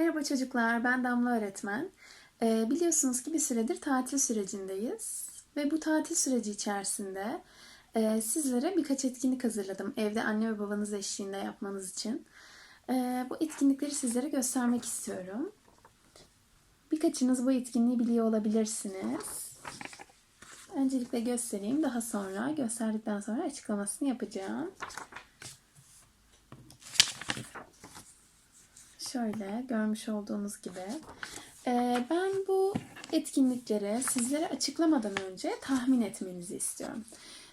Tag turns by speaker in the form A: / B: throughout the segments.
A: Merhaba çocuklar, ben Damla öğretmen. Ee, biliyorsunuz ki bir süredir tatil sürecindeyiz ve bu tatil süreci içerisinde e, sizlere birkaç etkinlik hazırladım evde anne ve babanız eşliğinde yapmanız için. Ee, bu etkinlikleri sizlere göstermek istiyorum. Birkaçınız bu etkinliği biliyor olabilirsiniz. Öncelikle göstereyim, daha sonra gösterdikten sonra açıklamasını yapacağım. Şöyle görmüş olduğunuz gibi. Ee, ben bu etkinlikleri sizlere açıklamadan önce tahmin etmenizi istiyorum.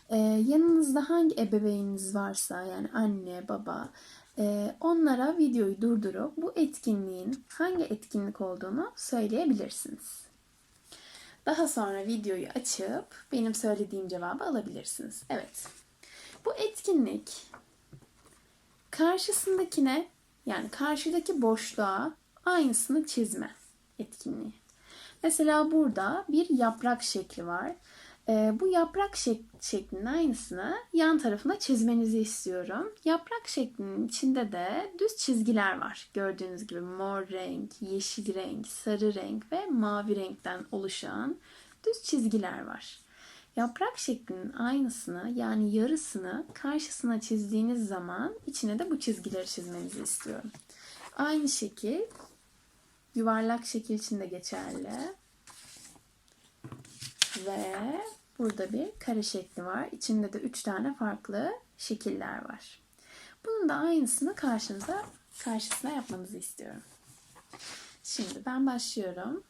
A: Ee, yanınızda hangi ebeveyniniz varsa yani anne, baba e, onlara videoyu durdurup bu etkinliğin hangi etkinlik olduğunu söyleyebilirsiniz. Daha sonra videoyu açıp benim söylediğim cevabı alabilirsiniz. Evet. Bu etkinlik karşısındakine yani karşıdaki boşluğa aynısını çizme etkinliği. Mesela burada bir yaprak şekli var. Ee, bu yaprak şek şeklinin aynısını yan tarafına çizmenizi istiyorum. Yaprak şeklinin içinde de düz çizgiler var. Gördüğünüz gibi mor renk, yeşil renk, sarı renk ve mavi renkten oluşan düz çizgiler var. Yaprak şeklinin aynısını yani yarısını karşısına çizdiğiniz zaman içine de bu çizgileri çizmenizi istiyorum. Aynı şekil yuvarlak şekil için de geçerli. Ve burada bir kare şekli var. İçinde de üç tane farklı şekiller var. Bunun da aynısını karşınıza karşısına yapmanızı istiyorum. Şimdi ben başlıyorum.